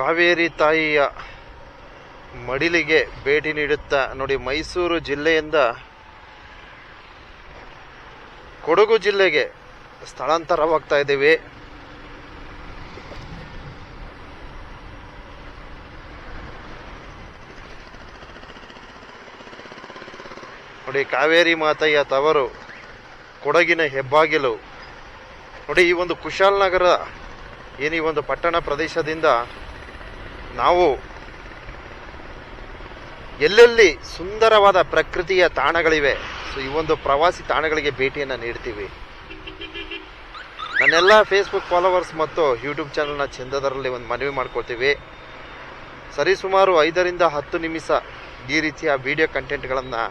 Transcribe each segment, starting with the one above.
ಕಾವೇರಿ ತಾಯಿಯ ಮಡಿಲಿಗೆ ಭೇಟಿ ನೀಡುತ್ತಾ ನೋಡಿ, ಮೈಸೂರು ಜಿಲ್ಲೆಯಿಂದ ಕೊಡಗು ಜಿಲ್ಲೆಗೆ ಸ್ಥಳಾಂತರವಾಗ್ತಾ ಇದ್ದೀವಿ. ನೋಡಿ, ಕಾವೇರಿ ಮಾತೆಯ ತವರು ಕೊಡಗಿನ ಹೆಬ್ಬಾಗಿಲು. ನೋಡಿ, ಈ ಒಂದು ಕುಶಾಲನಗರ ಏನು ಈ ಒಂದು ಪಟ್ಟಣ ಪ್ರದೇಶದಿಂದ ನಾವು ಎಲ್ಲೆಲ್ಲಿ ಸುಂದರವಾದ ಪ್ರಕೃತಿಯ ತಾಣಗಳಿವೆ, ಸೊ ಈ ಒಂದು ಪ್ರವಾಸಿ ತಾಣಗಳಿಗೆ ಭೇಟಿಯನ್ನು ನೀಡ್ತೀವಿ. ನನ್ನೆಲ್ಲ ಫೇಸ್ಬುಕ್ ಫಾಲೋವರ್ಸ್ ಮತ್ತು ಯೂಟ್ಯೂಬ್ ಚಾನಲ್ನ ಚಂದದರಲ್ಲಿ ಒಂದು ಮನವಿ ಮಾಡ್ಕೊಳ್ತೀವಿ. ಸರಿಸುಮಾರು ಐದರಿಂದ ಹತ್ತು ನಿಮಿಷ ಈ ರೀತಿಯ ವಿಡಿಯೋ ಕಂಟೆಂಟ್ಗಳನ್ನು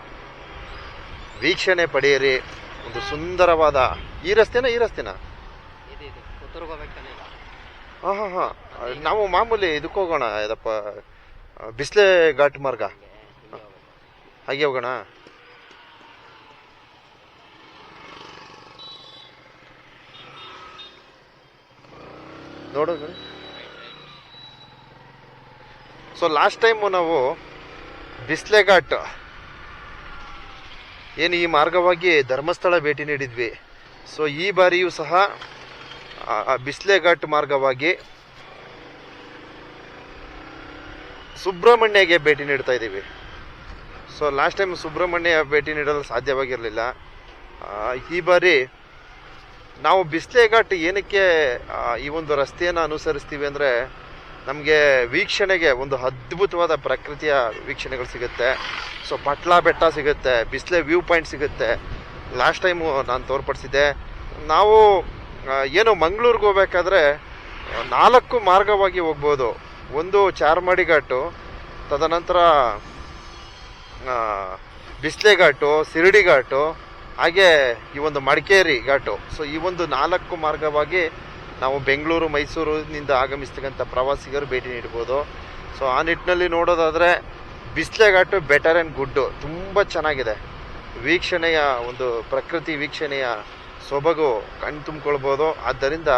ವೀಕ್ಷಣೆ ಪಡೆಯಿರಿ. ಒಂದು ಸುಂದರವಾದ ಈ ರಸ್ತೆನ ಈ ರಸ್ತೆನ ಇದು ಇದು ಪುತ್ತೂರ್ಗೆ ಹೋಗ್ಬೇಕಾನೆ ಈಗ ಹಾಂ ಹಾಂ ನಾವು ಮಾಮೂಲಿ ಇದಕ್ಕೆ ಹೋಗೋಣ, ಇದಪ್ಪ ಬಿಸ್ಲೆ ಘಾಟ್ ಮಾರ್ಗ. ಹಾಗೆ ಹೋಗೋಣ. ನೋಡೋದು ಸೊ ಲಾಸ್ಟ್ ಟೈಮು ನಾವು ಬಿಸ್ಲೆ ಘಾಟ್ ಏನು ಈ ಮಾರ್ಗವಾಗಿ ಧರ್ಮಸ್ಥಳ ಭೇಟಿ ನೀಡಿದ್ವಿ. ಸೊ ಈ ಬಾರಿಯೂ ಸಹ ಆ ಮಾರ್ಗವಾಗಿ ಸುಬ್ರಹ್ಮಣ್ಯಗೆ ಭೇಟಿ ನೀಡ್ತಾ ಇದ್ದೀವಿ. ಸೊ ಲಾಸ್ಟ್ ಟೈಮ್ ಸುಬ್ರಹ್ಮಣ್ಯ ಭೇಟಿ ನೀಡಲು ಸಾಧ್ಯವಾಗಿರಲಿಲ್ಲ. ಈ ಬಾರಿ ನಾವು ಬಿಸ್ಲೆಘಾಟ್ ಏನಕ್ಕೆ ಈ ಒಂದು ರಸ್ತೆಯನ್ನು ಅನುಸರಿಸ್ತೀವಿ ಅಂದರೆ ನಮಗೆ ವೀಕ್ಷಣೆಗೆ ಒಂದು ಅದ್ಭುತವಾದ ಪ್ರಕೃತಿಯ ವೀಕ್ಷಣೆಗಳು ಸಿಗುತ್ತೆ. ಸೊ ಪಟ್ಲಾ ಬೆಟ್ಟ ಸಿಗುತ್ತೆ, ಬಿಸ್ಲೆ ವ್ಯೂ ಪಾಯಿಂಟ್ ಸಿಗುತ್ತೆ. ಲಾಸ್ಟ್ ಟೈಮು ನಾನು ತೋರ್ಪಡಿಸಿದ್ದೆ, ನಾವು ಏನು ಮಂಗಳೂರಿಗೆ ಹೋಗ್ಬೇಕಾದ್ರೆ ನಾಲ್ಕು ಮಾರ್ಗವಾಗಿ ಹೋಗ್ಬೋದು. ಒಂದು ಚಾರ್ಮಾಡಿ ಘಾಟು ತದನಂತರ ಬಿಸ್ಲೆ ಘಾಟು ಸಿರಡಿ ಘಾಟು ಹಾಗೆ ಈ ಒಂದು ಮಡಿಕೇರಿ ಘಾಟು ಸೊ ಈ ಒಂದು ನಾಲ್ಕು ಮಾರ್ಗವಾಗಿ ನಾವು ಬೆಂಗಳೂರು, ಮೈಸೂರಿನಿಂದ ಆಗಮಿಸ್ತಕ್ಕಂಥ ಪ್ರವಾಸಿಗರು ಭೇಟಿ ನೀಡ್ಬೋದು. ಸೊ ಆ ನಿಟ್ಟಿನಲ್ಲಿ ನೋಡೋದಾದರೆ ಬಿಸ್ಲೆ ಘಾಟು ಬೆಟರ್ ಆ್ಯಂಡ್ ಗುಡ್ಡು. ತುಂಬ ಚೆನ್ನಾಗಿದೆ. ವೀಕ್ಷಣೆಯ ಒಂದು ಪ್ರಕೃತಿ ವೀಕ್ಷಣೆಯ ಸೊಬಗು ಕಣ್ಣು ತುಂಬಿಕೊಳ್ಬೋದು. ಆದ್ದರಿಂದ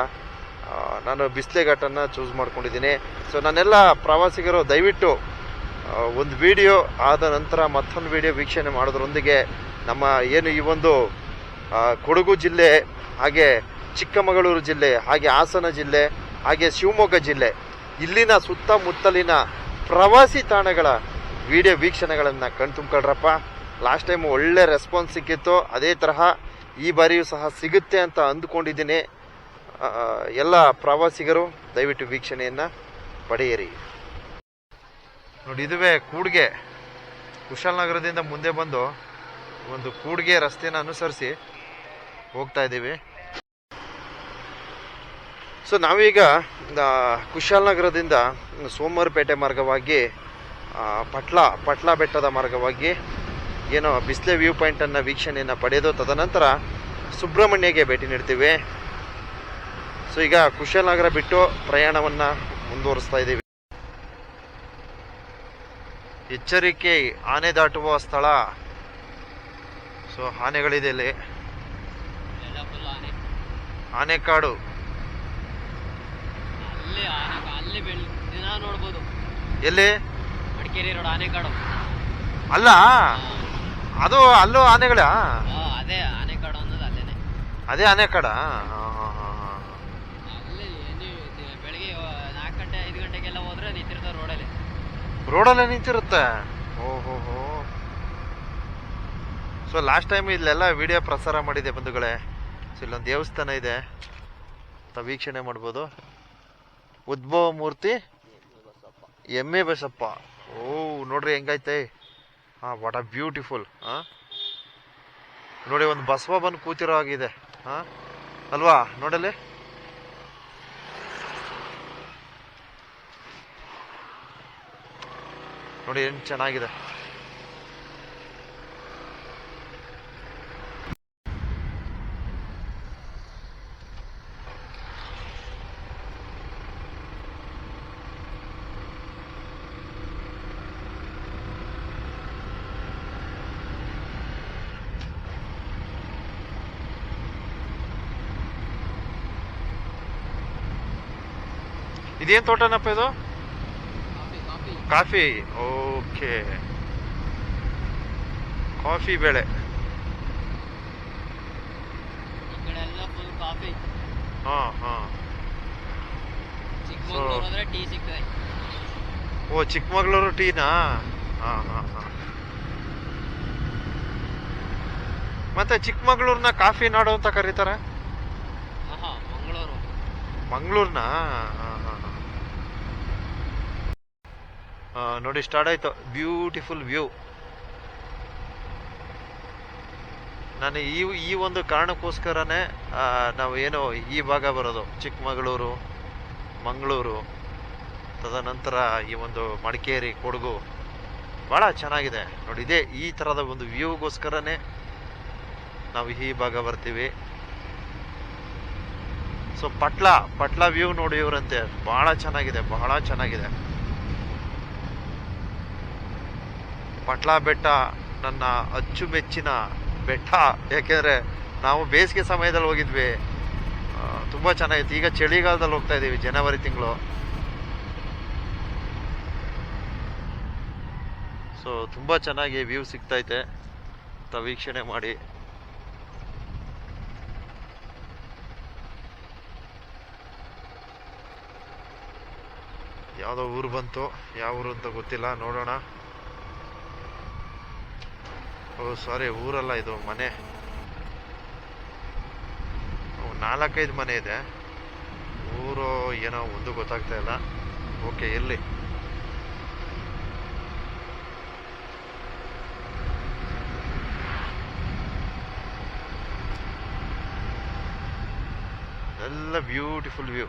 ನಾನು ಬಿಸ್ಲೆ ಘಾಟನ್ನು ಚೂಸ್ ಮಾಡ್ಕೊಂಡಿದ್ದೀನಿ. ಸೊ ನಾನೆಲ್ಲ ಪ್ರವಾಸಿಗರು ದಯವಿಟ್ಟು ಒಂದು ವಿಡಿಯೋ ಆದ ನಂತರ ಮತ್ತೊಂದು ವಿಡಿಯೋ ವೀಕ್ಷಣೆ ಮಾಡೋದ್ರೊಂದಿಗೆ ನಮ್ಮ ಏನು ಈ ಒಂದು ಕೊಡಗು ಜಿಲ್ಲೆ, ಹಾಗೆ ಚಿಕ್ಕಮಗಳೂರು ಜಿಲ್ಲೆ, ಹಾಗೆ ಹಾಸನ ಜಿಲ್ಲೆ, ಹಾಗೆ ಶಿವಮೊಗ್ಗ ಜಿಲ್ಲೆ, ಇಲ್ಲಿನ ಸುತ್ತಮುತ್ತಲಿನ ಪ್ರವಾಸಿ ತಾಣಗಳ ವಿಡಿಯೋ ವೀಕ್ಷಣೆಗಳನ್ನು ಕಣ್ತುಂಬ್ಕೊಳ್ರಪ್ಪ ಲಾಸ್ಟ್ ಟೈಮ್ ಒಳ್ಳೆ ರೆಸ್ಪಾನ್ಸ್ ಸಿಕ್ಕಿತ್ತು. ಅದೇ ತರಹ ಈ ಬಾರಿಯೂ ಸಹ ಸಿಗುತ್ತೆ ಅಂತ ಅಂದ್ಕೊಂಡಿದ್ದೀನಿ. ಎಲ್ಲ ಪ್ರವಾಸಿಗರು, ದಯವಿಟ್ಟು ವೀಕ್ಷಣೆಯನ್ನು ಪಡೆಯಿರಿ. ನೋಡಿ, ಇದುವೇ ಕೂಡ್ಗೆ ಕುಶಾಲನಗರದಿಂದ ಮುಂದೆ ಬಂದು ಒಂದು ಕೂಡ್ಗೆ ರಸ್ತೆಯನ್ನು ಅನುಸರಿಸಿ ಹೋಗ್ತಾ ಇದ್ದೀವಿ. ಸೊ, ನಾವೀಗ ಕುಶಾಲ್ ಕುಶಾಲನಗರದಿಂದ ಸೋಮವಾರಪೇಟೆ ಮಾರ್ಗವಾಗಿ ಪಟ್ಲ ಪಟ್ಲ ಬೆಟ್ಟದ ಮಾರ್ಗವಾಗಿ ಏನೋ ಬಿಸ್ಲೆ ವ್ಯೂ ಪಾಯಿಂಟನ್ನು ವೀಕ್ಷಣೆಯನ್ನು ಪಡೆದು ತದನಂತರ ಸುಬ್ರಹ್ಮಣ್ಯಗೆ ಭೇಟಿ ನೀಡ್ತೀವಿ. ಸೊ ಈಗ ಕುಶಾಲನಗರ ಬಿಟ್ಟು ಪ್ರಯಾಣವನ್ನು ಮುಂದುವರಿಸ್ತಾ ಇದ್ದೀವಿ. ಎಚ್ಚರಿಕೆ ಆನೆ ದಾಟುವ ಸ್ಥಳ. ಸೊ ಆನೆಗಳಿದೆ ಇಲ್ಲಿ. ಆನೆಕಾಡು. ಎಲ್ಲಿ? ಅಲ್ಲ? ಅದು ಅಲ್ಲೂ ಆನೆಗಳ? ಹಾ ಅದೇ ಆನೆಕಾಡು ಅನ್ನೋದು ಅಲ್ಲೇನೆ. ಅದೇ ಆನೆಕಾಡ ಅಲ್ಲಿ ನೀವು ಬೆಳಿಗ್ಗೆ ನಾಲ್ಕು ಗಂಟೆ ಐದು ಗಂಟೆಗೆಲ್ಲ ಹೋದ್ರೆ ನಿಂತಿರ್ತಾರೆ ರೋಡಲ್ಲಿ. ರೋಡಲ್ಲೇ ನಿಂತಿರುತ್ತೆ? ಓಹೋ ಹೋ. ಸೊ ಲಾಸ್ಟ್ ಟೈಮ್ ಇಲ್ಲೆಲ್ಲ ವಿಡಿಯೋ ಪ್ರಸಾರ ಮಾಡಿದೆ ಬಂಧುಗಳೇ. ಸೊ ಇಲ್ಲೊಂದು ದೇವಸ್ಥಾನ ಇದೆ. ತಾವು ವೀಕ್ಷಣೆ ಮಾಡ್ಬೋದು. ಉದ್ಭವ ಮೂರ್ತಿ ಎಮ್ಮೆ ಬಸಪ್ಪ. ಓ ನೋಡ್ರಿ ಹೆಂಗೈತೆ. ಹಾಂ ವಾಟ್ ಆ ಬ್ಯೂಟಿಫುಲ್ ಹಾಂ? ನೋಡಿ, ಒಂದು ಬಸವ ಬಂದು ಕೂತಿರೋ ಆಗಿದೆ ಹಾಂ? ಅಲ್ವಾ, ನೋಡಲಿ? ನೋಡಿ, ಏನು ಚೆನ್ನಾಗಿದೆ. ಇದೇನು ತೋಟನಪ್ಪ ಇದು? Coffee okay. ಕಾಫಿ ಬೆಳೆ. ಹಾಂ ಹಾಂ. ಓ ಚಿಕ್ಕಮಗಳೂರು ಟೀನಾ? ಹಾ ಹಾ ಹಾಂ. ಮತ್ತೆ ಚಿಕ್ಕಮಗಳೂರ್ನ ಕಾಫಿ ನಾಡು ಅಂತ ಕರೀತಾರೆ? ಮಂಗ್ಳೂರ್ನಾ ಮಂಗಳೂರು. ಮಂಗಳೂರ್ನ? ನೋಡಿ ಸ್ಟಾರ್ಟ್ ಆಯ್ತು. ಬ್ಯೂಟಿಫುಲ್ ವ್ಯೂ ನಾನು ಈ ಈ ಒಂದು ಕಾರಣಕ್ಕೋಸ್ಕರನೇ ನಾವು ಏನು ಈ ಭಾಗ ಬರೋದು, ಚಿಕ್ಕಮಗಳೂರು, ಮಂಗಳೂರು, ತದನಂತರ ಈ ಒಂದು ಮಡಿಕೇರಿ, ಕೊಡಗು ಭಾಳ ಚೆನ್ನಾಗಿದೆ. ನೋಡಿ, ಇದೇ ಈ ಥರದ ಒಂದು ವ್ಯೂಗೋಸ್ಕರನೇ ನಾವು ಈ ಭಾಗ ಬರ್ತೀವಿ. ಸೊ ಪಟ್ಲ ಪಟ್ಲ ವ್ಯೂ ನೋಡಿ ಇವರಂತೆ. ಭಾಳ ಚೆನ್ನಾಗಿದೆ, ಬಹಳ ಚೆನ್ನಾಗಿದೆ. ಪಟ್ಲ ಬೆಟ್ಟ ನನ್ನ ಅಚ್ಚುಮೆಚ್ಚಿನ ಬೆಟ್ಟ. ಯಾಕೆಂದ್ರೆ ನಾವು ಬೇಸಿಗೆ ಸಮಯದಲ್ಲಿ ಹೋಗಿದ್ವಿ. ತುಂಬ ಚೆನ್ನಾಗಿತ್ತು. ಈಗ ಚಳಿಗಾಲದಲ್ಲಿ ಹೋಗ್ತಾ ಇದೀವಿ, ಜನವರಿ ತಿಂಗಳು. ಸೊ ತುಂಬಾ ಚೆನ್ನಾಗಿ ವ್ಯೂ ಸಿಗ್ತೈತೆ. ತಾವು ವೀಕ್ಷಣೆ ಮಾಡಿ. ಯಾವುದೋ ಊರು ಬಂತು, ಯಾವ ಊರು ಅಂತ ಗೊತ್ತಿಲ್ಲ, ನೋಡೋಣ. ಓ ಸಾರಿ ಊರಲ್ಲ ಇದು, ಮನೆ. ನಾಲ್ಕೈದು ಮನೆ ಇದೆ. ಊರು ಏನೋ ಒಂದು ಗೊತ್ತಾಗ್ತಾ ಇಲ್ಲ. ಓಕೆ, ಇರಲಿ. ಎಲ್ಲ ಬ್ಯೂಟಿಫುಲ್ ವ್ಯೂ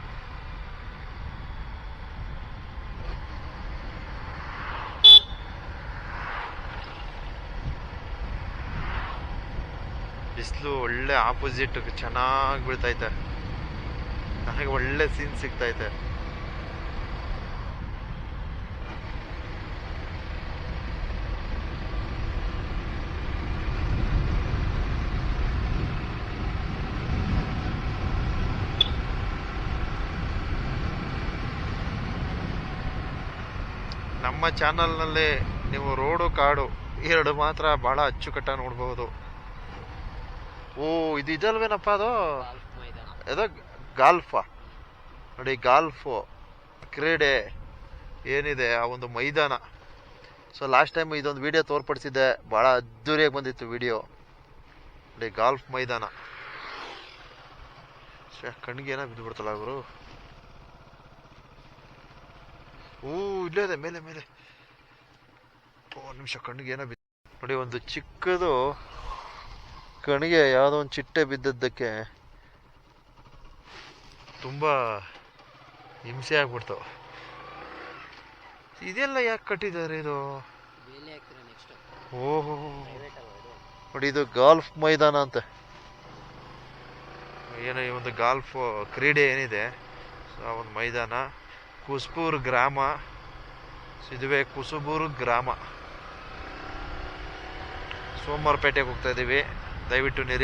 ಬಿಸಿಲು ಒಳ್ಳೆ ಆಪೋಸಿಟ್ ಚೆನ್ನಾಗಿ ಬೀಳ್ತೈತೆ. ನನಗೆ ಒಳ್ಳೆ ಸೀನ್ ಸಿಗ್ತೈತೆ. ನಮ್ಮ ಚಾನಲ್ನಲ್ಲಿ ನೀವು ರೋಡು ಕಾಡು ಎರಡು ಮಾತ್ರ ಬಹಳ ಅಚ್ಚುಕಟ್ಟಾಗಿ ನೋಡ್ಬೋದು. ಓ ಇದು ಇದಲ್ವೇನಪ್ಪ ಅದು? ಇದು ಗಾಲ್ಫ. ನೋಡಿ ಗಾಲ್ಫು ಕ್ರೀಡೆ ಏನಿದೆ ಆ ಒಂದು ಮೈದಾನ. ಸೊ ಲಾಸ್ಟ್ ಟೈಮ್ ಇದೊಂದು ವಿಡಿಯೋ ತೋರ್ಪಡಿಸಿದ್ದೆ. ಭಾಳ ಅದ್ದೂರಿಯಾಗಿ ಬಂದಿತ್ತು ವಿಡಿಯೋ ನೋಡಿ ಗಾಲ್ಫ್ ಮೈದಾನ. ಕಣ್ಣಿಗೆ ಏನೋ ಬಿದ್ದುಬಿಡ್ತಲ್ಲ ಅವರು ಓ ಇಲ್ಲೇ ಇದೆ ಮೇಲೆ ಮೇಲೆ. ಓ ನಿಮಿಷ ಕಣ್ಣಿಗೆ ಏನೋ ಬಿದ್ದು ನೋಡಿ ಒಂದು ಚಿಕ್ಕದು ಕಣಿಗೆ ಯಾವುದೋ ಒಂದು ಚಿಟ್ಟೆ ಬಿದ್ದದ್ದಕ್ಕೆ ತುಂಬ ಹಿಂಸೆ ಆಗ್ಬಿಡ್ತು ಇದೆಲ್ಲ ಯಾಕೆ ಕಟ್ಟಿದ್ದಾರೆ ಇದು? ಓಹೋ. ಇದು? ನೋಡಿ ಇದು ಗಾಲ್ಫ್ ಮೈದಾನ ಅಂತ. ಏನೋ ಈ ಒಂದು ಗಾಲ್ಫ್ ಕ್ರೀಡೆ ಏನಿದೆ? ಸೊ ಆ ಒಂದು ಮೈದಾನ ಕುಸ್ಬೂರ್ ಗ್ರಾಮ ಸೊ ಇದುವೇ ಕುಸುಬೂರು ಗ್ರಾಮ. ಸೋಮವಾರಪೇಟೆಗೆ ಹೋಗ್ತಾ ಇದ್ದೀವಿ. ದಯವಿಟ್ಟು ನಿರೀ.